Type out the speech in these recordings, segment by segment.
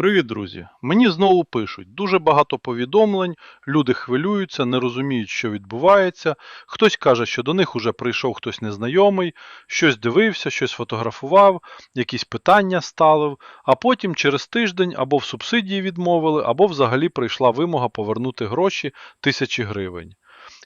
Привіт, друзі! Мені знову пишуть дуже багато повідомлень, люди хвилюються, не розуміють, що відбувається. Хтось каже, що до них уже прийшов хтось незнайомий, щось дивився, щось фотографував, якісь питання ставив, а потім через тиждень або в субсидії відмовили, або взагалі прийшла вимога повернути гроші тисячі гривень.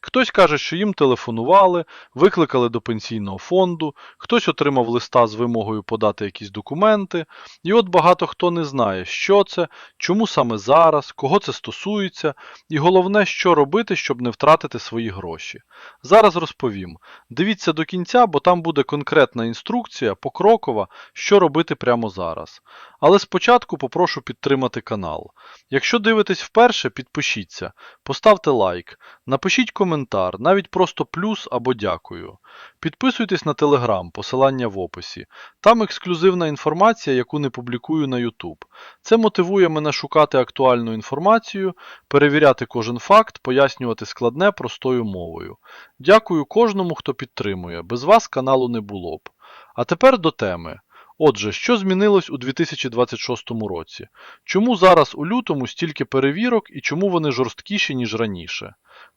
Хтось каже, що їм телефонували, викликали до пенсійного фонду, хтось отримав листа з вимогою подати якісь документи. І от багато хто не знає, що це, чому саме зараз, кого це стосується, і головне, що робити, щоб не втратити свої гроші. Зараз розповім. Дивіться до кінця, бо там буде конкретна інструкція, покрокова, що робити прямо зараз. Але спочатку попрошу підтримати канал. Якщо дивитесь вперше, підпишіться, поставте лайк, напишіть коментар, навіть просто плюс або дякую. Підписуйтесь на телеграм, посилання в описі. Там ексклюзивна інформація, яку не публікую на YouTube. Це мотивує мене шукати актуальну інформацію, перевіряти кожен факт, пояснювати складне простою мовою. Дякую кожному, хто підтримує. Без вас каналу не було б. А тепер до теми. Отже, що змінилось у 2026 році? Чому зараз у лютому стільки перевірок і чому вони жорсткіші, ніж раніше?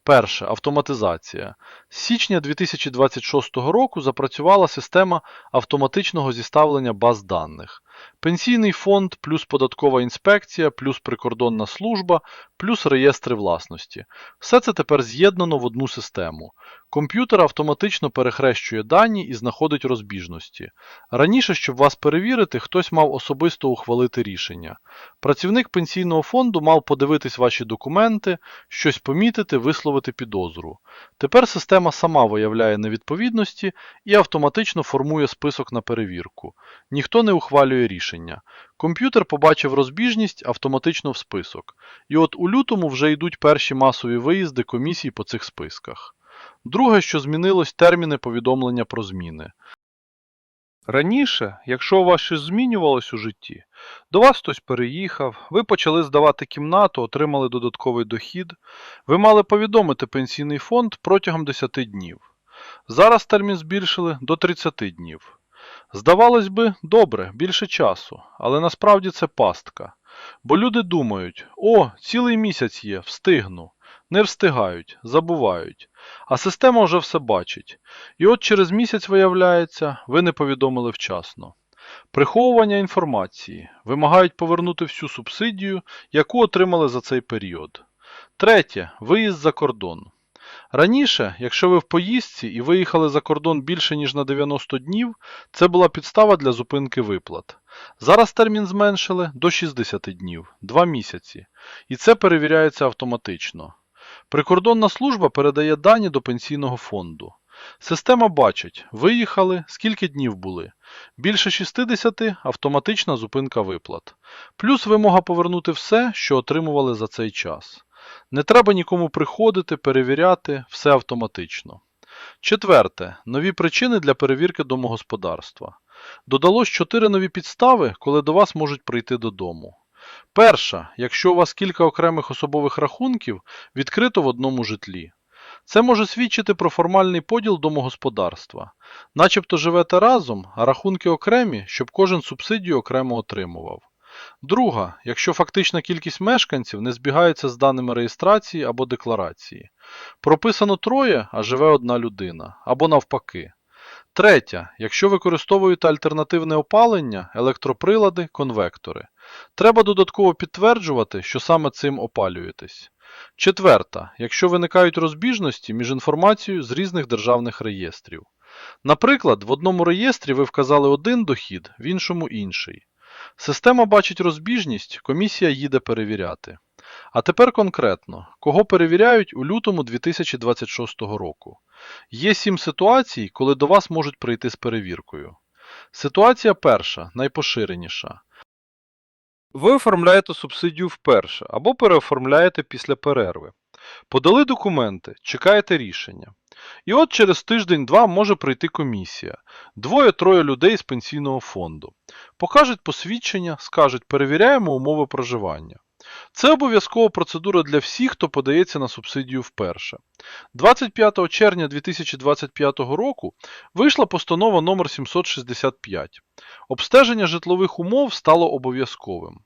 Перше автоматизація. З січня 2026 року запрацювала система автоматичного зіставлення баз даних. Пенсійний фонд, плюс податкова інспекція, плюс прикордонна служба, плюс реєстри власності. Все це тепер з'єднано в одну систему. Комп'ютер автоматично перехрещує дані і знаходить розбіжності. Раніше, щоб вас перевірити, хтось мав особисто ухвалити рішення. Працівник пенсійного фонду мав подивитись ваші документи, щось помітити, висловити підозру. Тепер система сама виявляє невідповідності і автоматично формує список на перевірку. Ніхто не ухвалює рішення. Комп'ютер побачив розбіжність автоматично в список. І от у лютому вже йдуть перші масові виїзди комісій по цих списках. Друге, що змінилось, терміни повідомлення про зміни. Раніше, якщо у вас щось змінювалось у житті, до вас хтось переїхав, ви почали здавати кімнату, отримали додатковий дохід, ви мали повідомити пенсійний фонд протягом 10 днів. Зараз термін збільшили до 30 днів. Здавалось би, добре, більше часу, але насправді це пастка. Бо люди думають: о, цілий місяць є, встигну. Не встигають, забувають. А система вже все бачить. І от через місяць виявляється, ви не повідомили вчасно. Приховування інформації. Вимагають повернути всю субсидію, яку отримали за цей період. Третє. Виїзд за кордон. Раніше, якщо ви в поїздці і виїхали за кордон більше ніж на 90 днів, це була підстава для зупинки виплат. Зараз термін зменшили до 60 днів, 2 місяці, і це перевіряється автоматично. Прикордонна служба передає дані до пенсійного фонду. Система бачить, виїхали, скільки днів були. Більше 60 – автоматична зупинка виплат. Плюс вимога повернути все, що отримували за цей час. Не треба нікому приходити, перевіряти, все автоматично. Четверте. Нові причини для перевірки домогосподарства. Додалось 4 нові підстави, коли до вас можуть прийти додому. Перша, якщо у вас кілька окремих особових рахунків відкрито в одному житлі. Це може свідчити про формальний поділ домогосподарства. Начебто живете разом, а рахунки окремі, щоб кожен субсидію окремо отримував. Друга, якщо фактична кількість мешканців не збігається з даними реєстрації або декларації. Прописано троє, а живе одна людина, або навпаки. Третя, якщо використовуєте альтернативне опалення, електроприлади, конвектори. Треба додатково підтверджувати, що саме цим опалюєтесь. Четверта, якщо виникають розбіжності між інформацією з різних державних реєстрів. Наприклад, в одному реєстрі ви вказали один дохід, в іншому інший. Система бачить розбіжність, комісія їде перевіряти. А тепер конкретно, кого перевіряють у лютому 2026 року. Є сім ситуацій, коли до вас можуть прийти з перевіркою. Ситуація перша, найпоширеніша. Ви оформляєте субсидію вперше або переоформляєте після перерви. Подали документи, чекаєте рішення. І от через тиждень-два може прийти комісія. Двоє-троє людей з пенсійного фонду. Покажуть посвідчення, скажуть, перевіряємо умови проживання. Це обов'язкова процедура для всіх, хто подається на субсидію вперше. 25 червня 2025 року вийшла постанова номер 765. Обстеження житлових умов стало обов'язковим.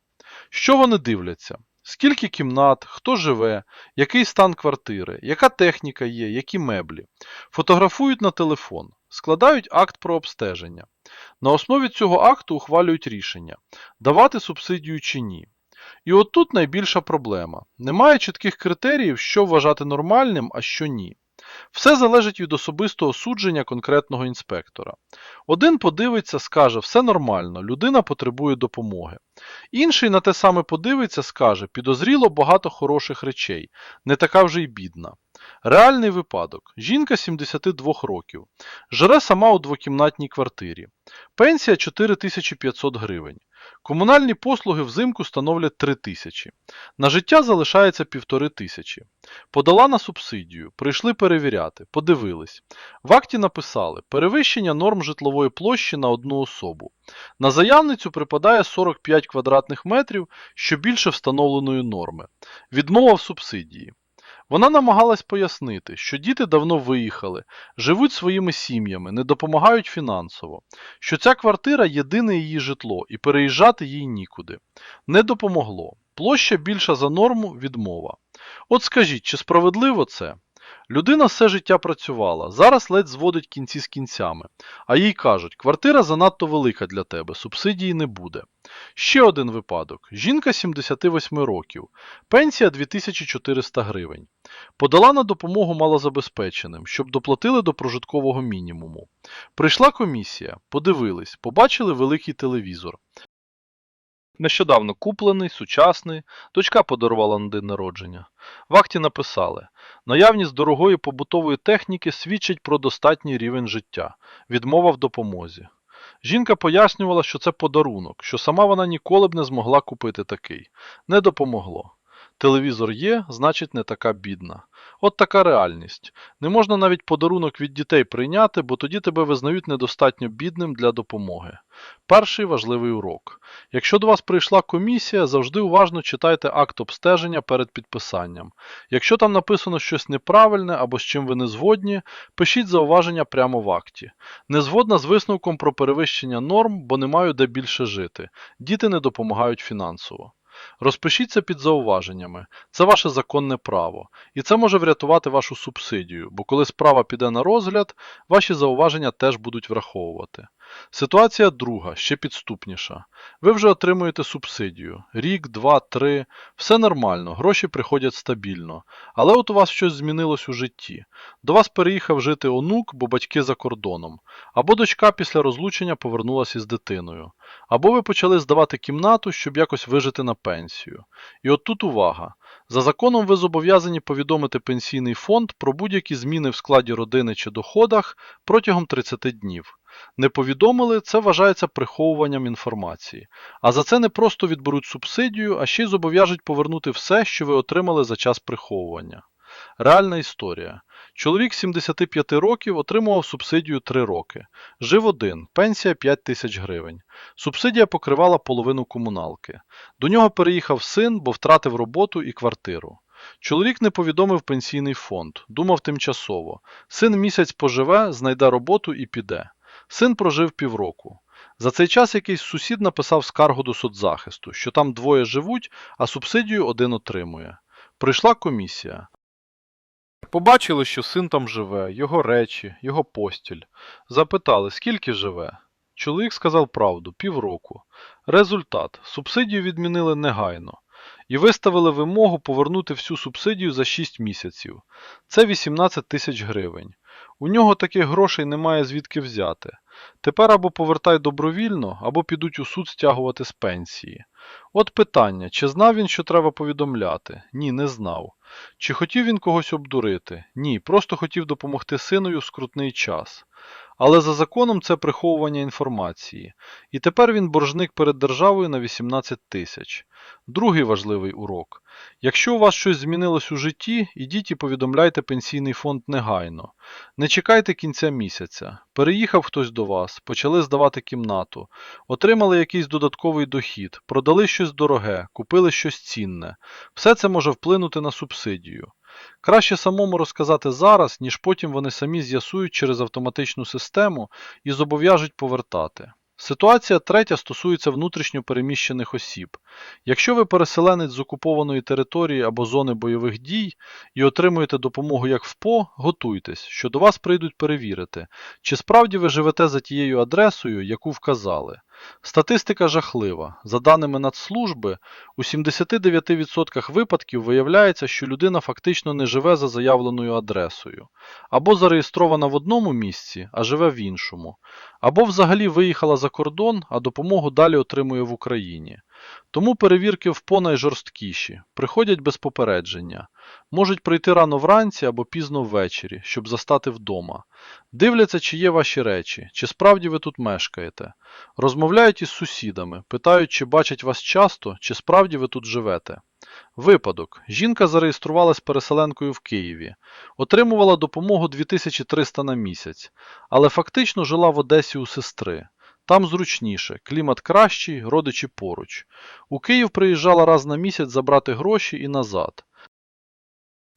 Що вони дивляться? Скільки кімнат, хто живе, який стан квартири, яка техніка є, які меблі. Фотографують на телефон, складають акт про обстеження. На основі цього акту ухвалюють рішення, давати субсидію чи ні. І от тут найбільша проблема. Немає чітких критеріїв, що вважати нормальним, а що ні. Все залежить від особистого судження конкретного інспектора. Один подивиться, скаже, все нормально, людина потребує допомоги. Інший на те саме подивиться, скаже, підозріло багато хороших речей, не така вже й бідна. Реальний випадок. Жінка 72 років. Живе сама у двокімнатній квартирі. Пенсія 4500 гривень. Комунальні послуги взимку становлять 3 тисячі. На життя залишається півтори тисячі. Подала на субсидію, прийшли перевіряти, подивились. В акті написали перевищення норм житлової площі на одну особу. На заявницю припадає 45 квадратних метрів, що більше встановленої норми. Відмова в субсидії. Вона намагалась пояснити, що діти давно виїхали, живуть своїми сім'ями, не допомагають фінансово, що ця квартира єдине її житло і переїжджати їй нікуди. Не допомогло. Площа більша за норму відмова. От скажіть, чи справедливо це? Людина все життя працювала, зараз ледь зводить кінці з кінцями, а їй кажуть, квартира занадто велика для тебе, субсидії не буде. Ще один випадок. Жінка 78 років, пенсія 2400 гривень. Подала на допомогу малозабезпеченим, щоб доплатили до прожиткового мінімуму. Прийшла комісія, подивились, побачили великий телевізор. Нещодавно куплений, сучасний, дочка подарувала на день народження. В акті написали: наявність дорогої побутової техніки свідчить про достатній рівень життя, відмова в допомозі. Жінка пояснювала, що це подарунок, що сама вона ніколи б не змогла купити такий. Не допомогло. Телевізор є, значить не така бідна. От така реальність. Не можна навіть подарунок від дітей прийняти, бо тоді тебе визнають недостатньо бідним для допомоги. Перший важливий урок. Якщо до вас прийшла комісія, завжди уважно читайте акт обстеження перед підписанням. Якщо там написано щось неправильне або з чим ви не згодні, пишіть зауваження прямо в акті. Не згодна з висновком про перевищення норм, бо не маю де більше жити. Діти не допомагають фінансово. Розпишіться під зауваженнями. Це ваше законне право. І це може врятувати вашу субсидію, бо коли справа піде на розгляд, ваші зауваження теж будуть враховувати. Ситуація друга, ще підступніша. Ви вже отримуєте субсидію. Рік, два, три. Все нормально, гроші приходять стабільно. Але от у вас щось змінилось у житті. До вас переїхав жити онук, бо батьки за кордоном. Або дочка після розлучення повернулася із дитиною. Або ви почали здавати кімнату, щоб якось вижити на пенсію. І от тут увага. За законом ви зобов'язані повідомити пенсійний фонд про будь-які зміни в складі родини чи доходах протягом 30 днів. Не повідомили, це вважається приховуванням інформації. А за це не просто відберуть субсидію, а ще й зобов'яжуть повернути все, що ви отримали за час приховування. Реальна історія. Чоловік 75 років отримував субсидію 3 роки. Жив один, пенсія 5 тисяч гривень. Субсидія покривала половину комуналки. До нього переїхав син, бо втратив роботу і квартиру. Чоловік не повідомив пенсійний фонд, думав тимчасово. Син місяць поживе, знайде роботу і піде. Син прожив півроку. За цей час якийсь сусід написав скаргу до соцзахисту, що там двоє живуть, а субсидію один отримує. Прийшла комісія. Побачили, що син там живе, його речі, його постіль. Запитали, скільки живе. Чоловік сказав правду півроку. Результат субсидію відмінили негайно і виставили вимогу повернути всю субсидію за 6 місяців. Це 18 тисяч гривень. У нього таких грошей немає звідки взяти. Тепер або повертай добровільно, або підуть у суд стягувати з пенсії. От питання, чи знав він, що треба повідомляти? Ні, не знав. Чи хотів він когось обдурити? Ні, просто хотів допомогти синою в скрутний час. Але за законом це приховування інформації. І тепер він боржник перед державою на 18 тисяч. Другий важливий урок. Якщо у вас щось змінилось у житті, ідіть і повідомляйте пенсійний фонд негайно. Не чекайте кінця місяця. Переїхав хтось до вас, почали здавати кімнату, отримали якийсь додатковий дохід, продали щось дороге, купили щось цінне. Все це може вплинути на субсидію. Краще самому розказати зараз, ніж потім вони самі з'ясують через автоматичну систему і зобов'яжуть повертати. Ситуація третя стосується внутрішньо переміщених осіб. Якщо ви переселенець з окупованої території або зони бойових дій і отримуєте допомогу як в ПО, готуйтесь, що до вас прийдуть перевірити, чи справді ви живете за тією адресою, яку вказали. Статистика жахлива. За даними Нацслужби, у 79% випадків виявляється, що людина фактично не живе за заявленою адресою, або зареєстрована в одному місці, а живе в іншому, або взагалі виїхала за кордон, а допомогу далі отримує в Україні. Тому перевірки в ПО найжорсткіші, приходять без попередження, можуть прийти рано вранці або пізно ввечері, щоб застати вдома. Дивляться, чи є ваші речі, чи справді ви тут мешкаєте. Розмовляють із сусідами, питають, чи бачать вас часто, чи справді ви тут живете. Випадок. Жінка зареєструвалась переселенкою в Києві, отримувала допомогу 2300 на місяць, але фактично жила в Одесі у сестри. Там зручніше, клімат кращий, родичі поруч. У Київ приїжджала раз на місяць забрати гроші і назад.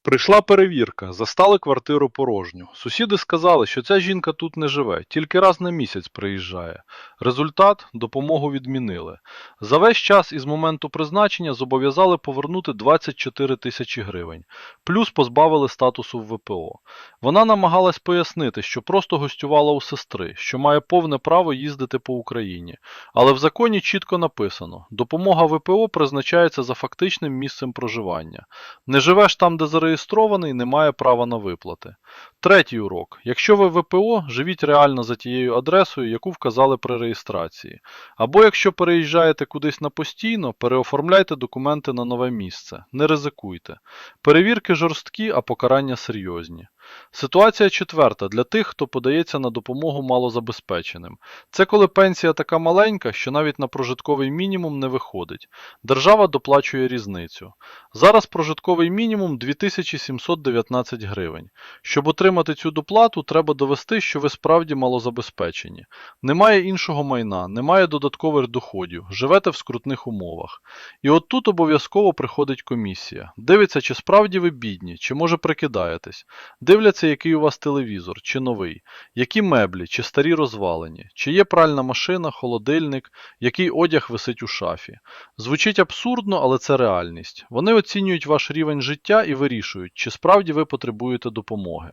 Прийшла перевірка, застали квартиру порожню. Сусіди сказали, що ця жінка тут не живе, тільки раз на місяць приїжджає. Результат допомогу відмінили. За весь час із моменту призначення зобов'язали повернути 24 тисячі гривень, плюс позбавили статусу в ВПО. Вона намагалась пояснити, що просто гостювала у сестри, що має повне право їздити по Україні. Але в законі чітко написано: допомога ВПО призначається за фактичним місцем проживання. Не живеш там, де зареєстрований, не має права на виплати. Третій урок. Якщо ви ВПО, живіть реально за тією адресою, яку вказали при реєстрації. Або якщо переїжджаєте кудись на постійно, переоформляйте документи на нове місце. Не ризикуйте. Перевірки жорсткі, а покарання серйозні. Ситуація четверта для тих, хто подається на допомогу малозабезпеченим. Це коли пенсія така маленька, що навіть на прожитковий мінімум не виходить. Держава доплачує різницю. Зараз прожитковий мінімум 2719 гривень. Щоб отримати цю доплату, треба довести, що ви справді малозабезпечені. Немає іншого майна, немає додаткових доходів, живете в скрутних умовах. І от тут обов'язково приходить комісія. Дивиться, чи справді ви бідні, чи може прикидаєтесь. Дивляться, який у вас телевізор, чи новий, які меблі, чи старі розвалені, чи є пральна машина, холодильник, який одяг висить у шафі. Звучить абсурдно, але це реальність. Вони оцінюють ваш рівень життя і вирішують, чи справді ви потребуєте допомоги.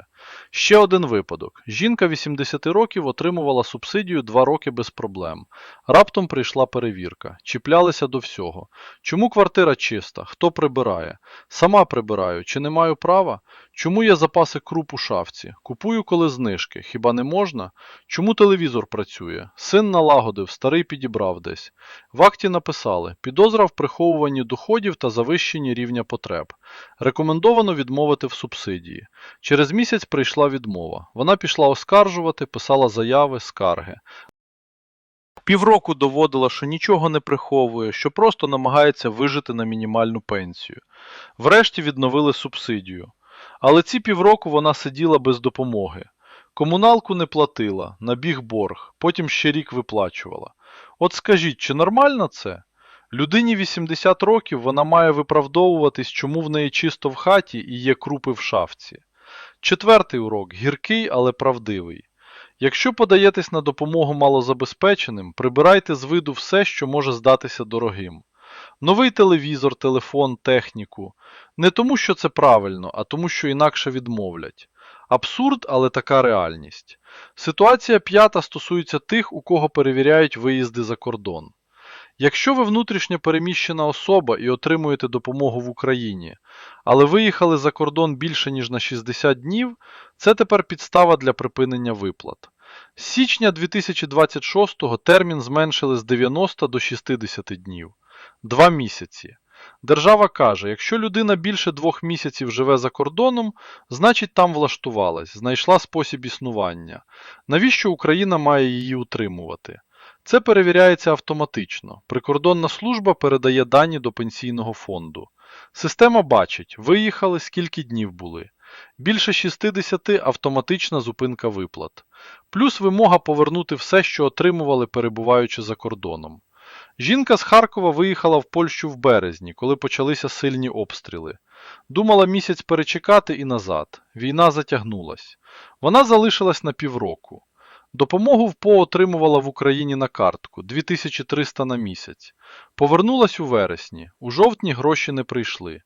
Ще один випадок. Жінка 80 років отримувала субсидію 2 роки без проблем. Раптом прийшла перевірка. Чіплялися до всього. Чому квартира чиста? Хто прибирає? Сама прибираю, чи не маю права? Чому є запаси круп у шафці? Купую, коли знижки. Хіба не можна? Чому телевізор працює? Син налагодив, старий підібрав десь. В акті написали: підозра в приховуванні доходів та завищенні рівня потреб. Рекомендовано відмовити в субсидії. Через місяць прийшла відмова. Вона пішла оскаржувати, писала заяви, скарги. Півроку доводила, що нічого не приховує, що просто намагається вижити на мінімальну пенсію. Врешті відновили субсидію. Але ці півроку вона сиділа без допомоги. Комуналку не платила, набіг борг, потім ще рік виплачувала. От скажіть, чи нормально це? Людині 80 років вона має виправдовуватись, чому в неї чисто в хаті і є крупи в шафці. Четвертий урок гіркий, але правдивий. Якщо подаєтесь на допомогу малозабезпеченим, прибирайте з виду все, що може здатися дорогим. Новий телевізор, телефон, техніку. Не тому, що це правильно, а тому, що інакше відмовлять. Абсурд, але така реальність. Ситуація п'ята стосується тих, у кого перевіряють виїзди за кордон. Якщо ви внутрішньо переміщена особа і отримуєте допомогу в Україні, але виїхали за кордон більше ніж на 60 днів, це тепер підстава для припинення виплат. З січня 2026 термін зменшили з 90 до 60 днів. Два місяці. Держава каже, якщо людина більше двох місяців живе за кордоном, значить там влаштувалась, знайшла спосіб існування. Навіщо Україна має її утримувати? Це перевіряється автоматично. Прикордонна служба передає дані до пенсійного фонду. Система бачить, виїхали, скільки днів були. Більше 60 автоматична зупинка виплат. Плюс вимога повернути все, що отримували, перебуваючи за кордоном. Жінка з Харкова виїхала в Польщу в березні, коли почалися сильні обстріли. Думала місяць перечекати і назад. Війна затягнулась. Вона залишилась на півроку. Допомогу ВПО отримувала в Україні на картку 2300 на місяць. Повернулась у вересні. У жовтні гроші не прийшли.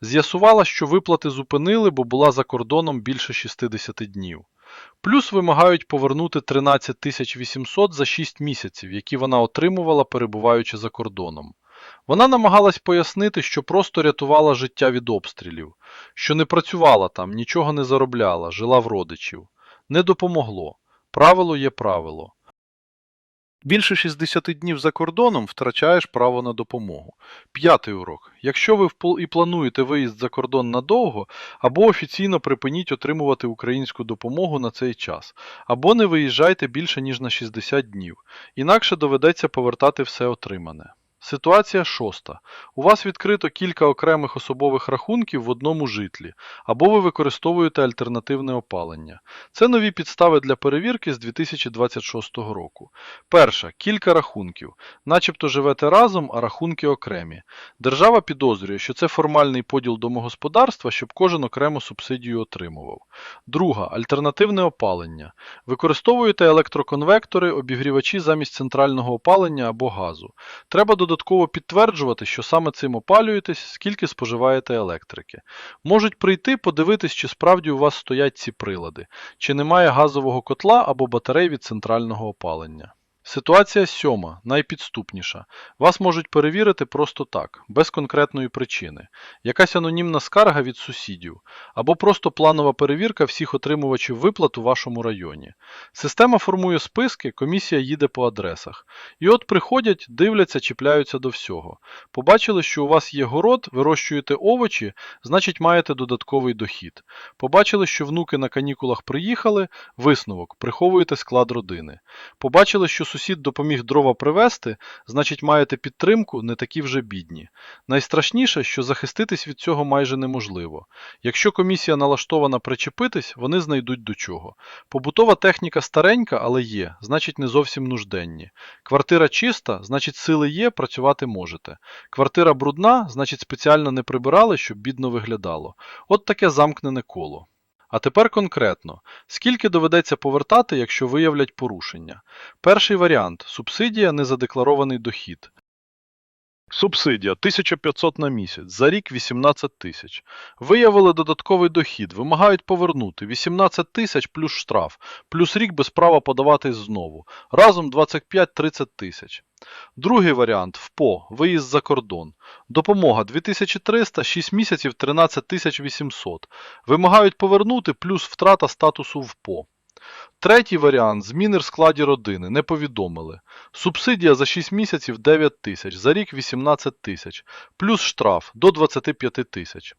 З'ясувала, що виплати зупинили, бо була за кордоном більше 60 днів. Плюс вимагають повернути 13 800 за 6 місяців, які вона отримувала, перебуваючи за кордоном. Вона намагалась пояснити, що просто рятувала життя від обстрілів, що не працювала там, нічого не заробляла, жила в родичів. Не допомогло. Правило є правило. Більше 60 днів за кордоном втрачаєш право на допомогу. П'ятий урок. Якщо ви і плануєте виїзд за кордон надовго, або офіційно припиніть отримувати українську допомогу на цей час, або не виїжджайте більше ніж на 60 днів, інакше доведеться повертати все отримане. Ситуація шоста. У вас відкрито кілька окремих особових рахунків в одному житлі, або ви використовуєте альтернативне опалення. Це нові підстави для перевірки з 2026 року. Перша кілька рахунків. Начебто живете разом, а рахунки окремі. Держава підозрює, що це формальний поділ домогосподарства, щоб кожен окремо субсидію отримував. Друга альтернативне опалення. Використовуєте електроконвектори, обігрівачі замість центрального опалення або газу. Треба додатково підтверджувати, що саме цим опалюєтесь, скільки споживаєте електрики. Можуть прийти подивитись, чи справді у вас стоять ці прилади, чи немає газового котла або батарей від центрального опалення. Ситуація сьома, найпідступніша. Вас можуть перевірити просто так, без конкретної причини. Якась анонімна скарга від сусідів, або просто планова перевірка всіх отримувачів виплат у вашому районі. Система формує списки, комісія їде по адресах. І от приходять, дивляться, чіпляються до всього. Побачили, що у вас є город, вирощуєте овочі, значить маєте додатковий дохід. Побачили, що внуки на канікулах приїхали, висновок, приховуєте склад родини. Побачили, що сусід допоміг дрова привезти, значить маєте підтримку, не такі вже бідні. Найстрашніше, що захиститись від цього майже неможливо. Якщо комісія налаштована причепитись, вони знайдуть до чого. Побутова техніка старенька, але є, значить не зовсім нужденні. Квартира чиста, значить сили є, працювати можете. Квартира брудна, значить спеціально не прибирали, щоб бідно виглядало. От таке замкнене коло. А тепер конкретно, скільки доведеться повертати, якщо виявлять порушення? Перший варіант субсидія незадекларований дохід. Субсидія 1500 на місяць, за рік 18 тисяч. Виявили додатковий дохід, вимагають повернути 18 тисяч плюс штраф, плюс рік без права подаватись знову. Разом 25-30 тисяч. Другий варіант ВПО, виїзд за кордон. Допомога 2300, 6 місяців 13 800. Вимагають повернути плюс втрата статусу ВПО. Третій варіант зміни в складі родини, не повідомили. Субсидія за 6 місяців 9 тисяч, за рік 18 тисяч, плюс штраф до 25 тисяч.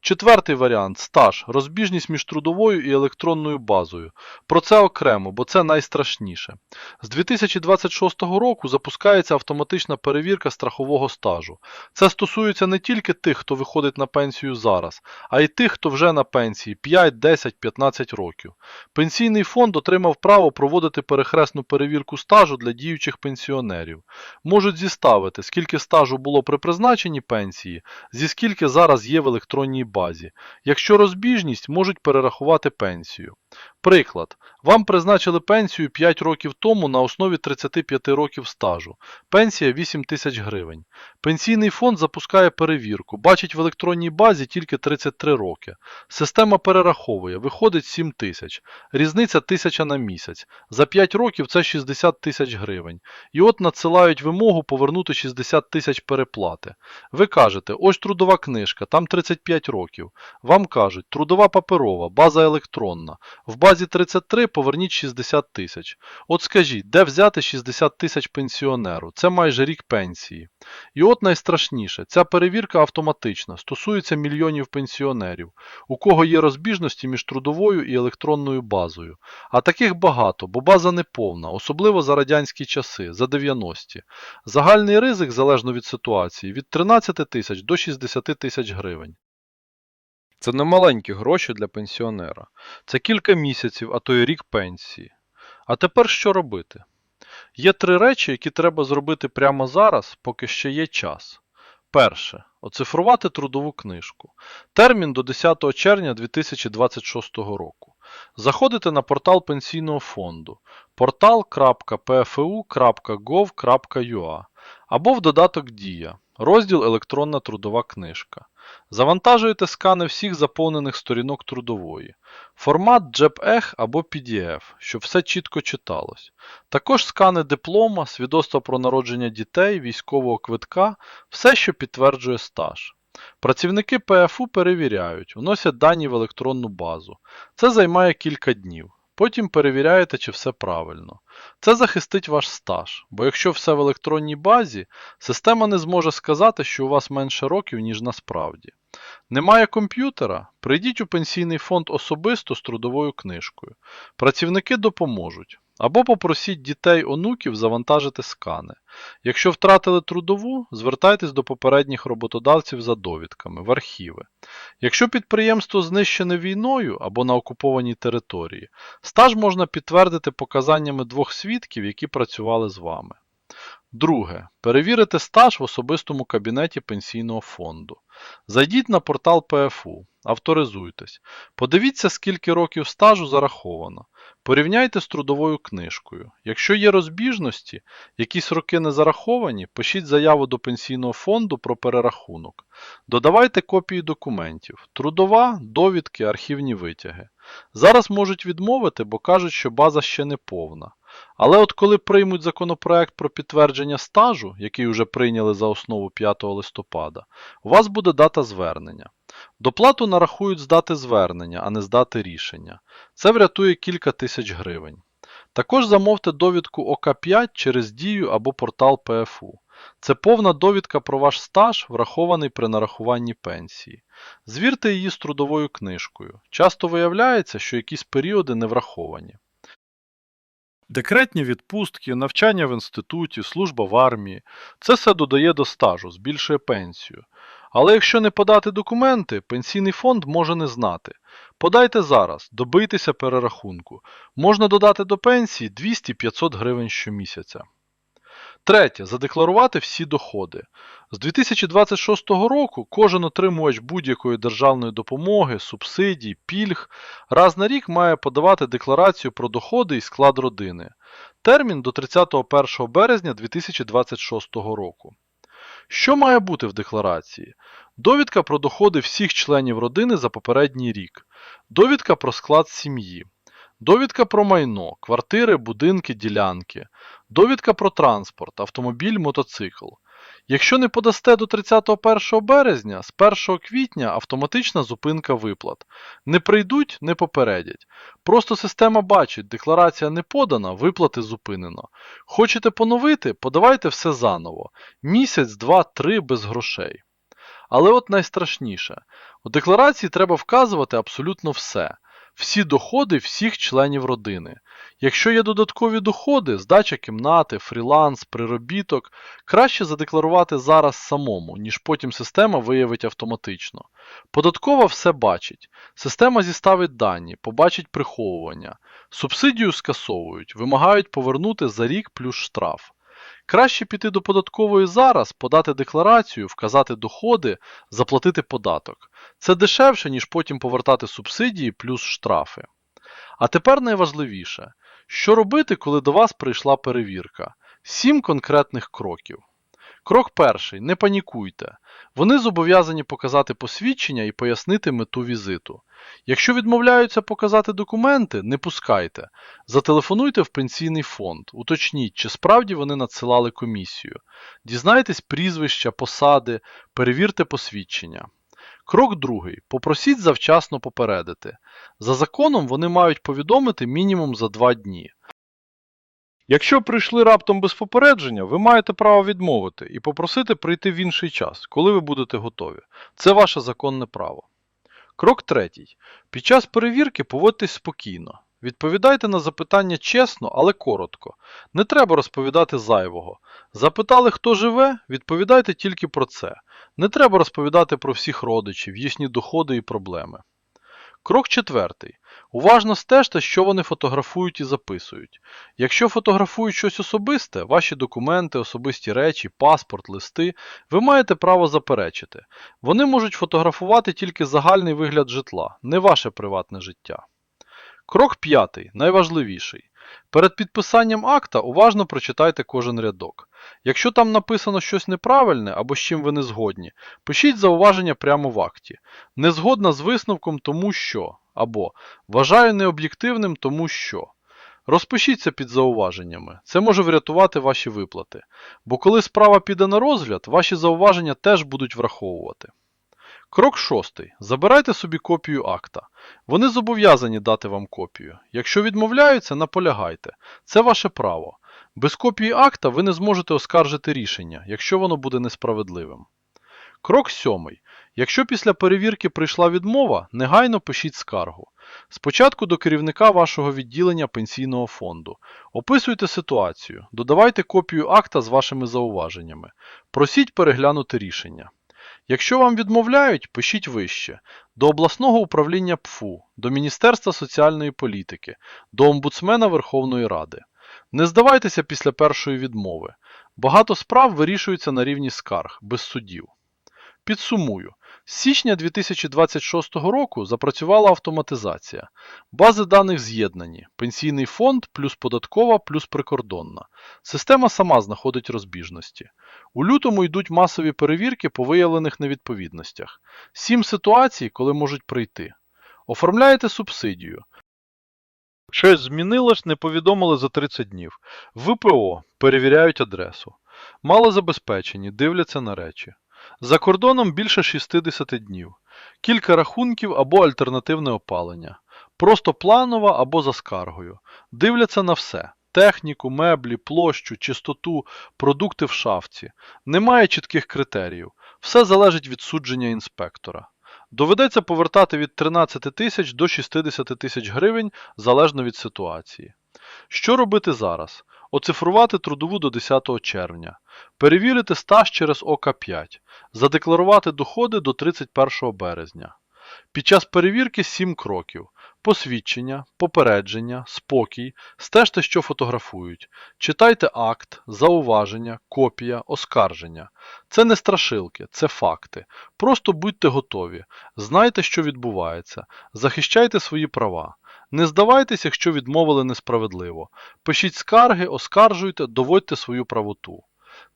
Четвертий варіант стаж, розбіжність між трудовою і електронною базою. Про це окремо, бо це найстрашніше. З 2026 року запускається автоматична перевірка страхового стажу. Це стосується не тільки тих, хто виходить на пенсію зараз, а й тих, хто вже на пенсії 5, 10, 15 років. Пенсійний фонд отримав право проводити перехресну перевірку стажу для діючих пенсіонерів. Можуть зіставити, скільки стажу було при призначенні пенсії, зі скільки зараз є в електронній базі. Якщо розбіжність, можуть перерахувати пенсію. Приклад. Вам призначили пенсію 5 років тому на основі 35 років стажу. Пенсія 8 тисяч гривень. Пенсійний фонд запускає перевірку, бачить в електронній базі тільки 33 роки. Система перераховує, виходить 7 тисяч. Різниця 1000 на місяць. За 5 років це 60 тисяч гривень. І от надсилають вимогу повернути 60 тисяч переплати. Ви кажете, ось трудова книжка, там 35 років. Вам кажуть, трудова паперова, база електронна. В базі 33 поверніть 60 тисяч. От скажіть, де взяти 60 тисяч пенсіонеру? Це майже рік пенсії. І от найстрашніше, ця перевірка автоматична, стосується мільйонів пенсіонерів, у кого є розбіжності між трудовою і електронною базою. А таких багато, бо база не повна, особливо за радянські часи, за 90-ті. Загальний ризик, залежно від ситуації, від 13 тисяч до 60 тисяч гривень. Це не маленькі гроші для пенсіонера. Це кілька місяців, а то й рік пенсії. А тепер що робити? Є три речі, які треба зробити прямо зараз, поки ще є час. Перше. Оцифрувати трудову книжку. Термін до 10 червня 2026 року. Заходите на портал пенсійного фонду portal.pfu.gov.ua або в додаток Дія, розділ Електронна трудова книжка. Завантажуєте скани всіх заповнених сторінок трудової, формат JPEG або PDF, щоб все чітко читалось. Також скани диплома, свідоцтва про народження дітей, військового квитка, все, що підтверджує стаж. Працівники ПФУ перевіряють, вносять дані в електронну базу. Це займає кілька днів. Потім перевіряєте, чи все правильно. Це захистить ваш стаж, бо якщо все в електронній базі, система не зможе сказати, що у вас менше років, ніж насправді. Немає комп'ютера? Прийдіть у пенсійний фонд особисто з трудовою книжкою. Працівники допоможуть. Або попросіть дітей онуків завантажити скани. Якщо втратили трудову, звертайтесь до попередніх роботодавців за довідками в архіви. Якщо підприємство знищене війною або на окупованій території, стаж можна підтвердити показаннями двох свідків, які працювали з вами. Друге. Перевірити стаж в особистому кабінеті пенсійного фонду. Зайдіть на портал ПФУ, авторизуйтесь. Подивіться, скільки років стажу зараховано. Порівняйте з трудовою книжкою. Якщо є розбіжності, якісь роки не зараховані, пишіть заяву до пенсійного фонду про перерахунок. Додавайте копії документів, трудова, довідки, архівні витяги. Зараз можуть відмовити, бо кажуть, що база ще не повна. Але от коли приймуть законопроект про підтвердження стажу, який вже прийняли за основу 5 листопада, у вас буде дата звернення. Доплату нарахують з дати звернення, а не з дати рішення. Це врятує кілька тисяч гривень. Також замовте довідку ОК5 через Дію або портал ПФУ. Це повна довідка про ваш стаж, врахований при нарахуванні пенсії. Звірте її з трудовою книжкою. Часто виявляється, що якісь періоди не враховані. Декретні відпустки, навчання в інституті, служба в армії це все додає до стажу, збільшує пенсію. Але якщо не подати документи, пенсійний фонд може не знати. Подайте зараз, добийтеся перерахунку. Можна додати до пенсії 200-500 гривень щомісяця. Третє. Задекларувати всі доходи. З 2026 року кожен отримувач будь-якої державної допомоги, субсидій, пільг раз на рік має подавати декларацію про доходи і склад родини. Термін до 31 березня 2026 року. Що має бути в декларації? Довідка про доходи всіх членів родини за попередній рік, довідка про склад сім'ї, довідка про майно, квартири, будинки, ділянки, довідка про транспорт, автомобіль, мотоцикл. Якщо не подасте до 31 березня, з 1 квітня автоматична зупинка виплат. Не прийдуть, не попередять. Просто система бачить, декларація не подана, виплати зупинено. Хочете поновити, подавайте все заново. Місяць, два, три без грошей. Але от найстрашніше. У декларації треба вказувати абсолютно все. Всі доходи всіх членів родини. Якщо є додаткові доходи, здача кімнати, фріланс, приробіток, краще задекларувати зараз самому, ніж потім система виявить автоматично. Податкова все бачить. Система зіставить дані, побачить приховування. Субсидію скасовують, вимагають повернути за рік плюс штраф. Краще піти до податкової зараз, подати декларацію, вказати доходи, заплатити податок. Це дешевше, ніж потім повертати субсидії плюс штрафи. А тепер найважливіше, що робити, коли до вас прийшла перевірка? Сім конкретних кроків. Крок перший. Не панікуйте. Вони зобов'язані показати посвідчення і пояснити мету візиту. Якщо відмовляються показати документи, не пускайте. Зателефонуйте в пенсійний фонд, уточніть, чи справді вони надсилали комісію. Дізнайтесь прізвища, посади, перевірте посвідчення. Крок другий. Попросіть завчасно попередити. За законом вони мають повідомити мінімум за 2 дні. Якщо прийшли раптом без попередження, ви маєте право відмовити і попросити прийти в інший час, коли ви будете готові. Це ваше законне право. Крок третій. Під час перевірки поводьтесь спокійно. Відповідайте на запитання чесно, але коротко. Не треба розповідати зайвого. Запитали, хто живе, відповідайте тільки про це. Не треба розповідати про всіх родичів, їхні доходи і проблеми. Крок четвертий. Уважно стежте, що вони фотографують і записують. Якщо фотографують щось особисте, ваші документи, особисті речі, паспорт, листи, ви маєте право заперечити. Вони можуть фотографувати тільки загальний вигляд житла, не ваше приватне життя. Крок п'ятий, найважливіший. Перед підписанням акта уважно прочитайте кожен рядок. Якщо там написано щось неправильне або з чим ви не згодні, пишіть зауваження прямо в акті. Не згодна з висновком тому що, або вважаю необ'єктивним тому що. Розпишіться під зауваженнями. Це може врятувати ваші виплати. Бо коли справа піде на розгляд, ваші зауваження теж будуть враховувати. Крок шостий. Забирайте собі копію акта. Вони зобов'язані дати вам копію. Якщо відмовляються, наполягайте. Це ваше право. Без копії акта ви не зможете оскаржити рішення, якщо воно буде несправедливим. Крок сьомий. Якщо після перевірки прийшла відмова, негайно пишіть скаргу. Спочатку до керівника вашого відділення пенсійного фонду. Описуйте ситуацію, додавайте копію акта з вашими зауваженнями. Просіть переглянути рішення. Якщо вам відмовляють, пишіть вище до обласного управління ПФУ, до Міністерства соціальної політики, до омбудсмена Верховної Ради. Не здавайтеся після першої відмови. Багато справ вирішуються на рівні скарг, без судів. Підсумую. З січня 2026 року запрацювала автоматизація. Бази даних з'єднані. Пенсійний фонд плюс податкова плюс прикордонна. Система сама знаходить розбіжності. У лютому йдуть масові перевірки по виявлених невідповідностях. Сім ситуацій, коли можуть прийти. Оформляєте субсидію. Щось змінилось, не повідомили за 30 днів. ВПО перевіряють адресу. Малозабезпечені, дивляться на речі. За кордоном більше 60 днів. Кілька рахунків або альтернативне опалення. Просто планова або за скаргою. Дивляться на все. Техніку, меблі, площу, чистоту, продукти в шафці. Немає чітких критеріїв. Все залежить від судження інспектора. Доведеться повертати від 13 тисяч до 60 тисяч гривень залежно від ситуації. Що робити зараз? Оцифрувати трудову до 10 червня. Перевірити стаж через ОК5. Задекларувати доходи до 31 березня. Під час перевірки 7 кроків. Посвідчення, попередження, спокій, стежте, що фотографують. Читайте акт, зауваження, копія, оскарження. Це не страшилки, це факти. Просто будьте готові. Знайте, що відбувається. Захищайте свої права. Не здавайтеся, якщо відмовили несправедливо. Пишіть скарги, оскаржуйте, доводьте свою правоту.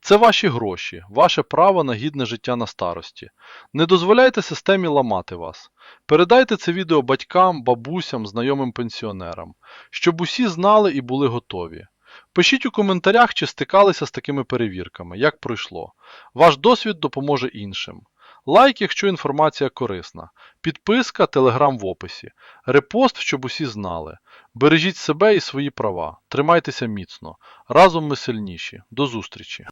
Це ваші гроші, ваше право на гідне життя на старості. Не дозволяйте системі ламати вас. Передайте це відео батькам, бабусям, знайомим пенсіонерам, щоб усі знали і були готові. Пишіть у коментарях, чи стикалися з такими перевірками, як пройшло. Ваш досвід допоможе іншим. Лайк, якщо інформація корисна. Підписка, телеграм в описі. Репост, щоб усі знали. Бережіть себе і свої права. Тримайтеся міцно. Разом ми сильніші. До зустрічі!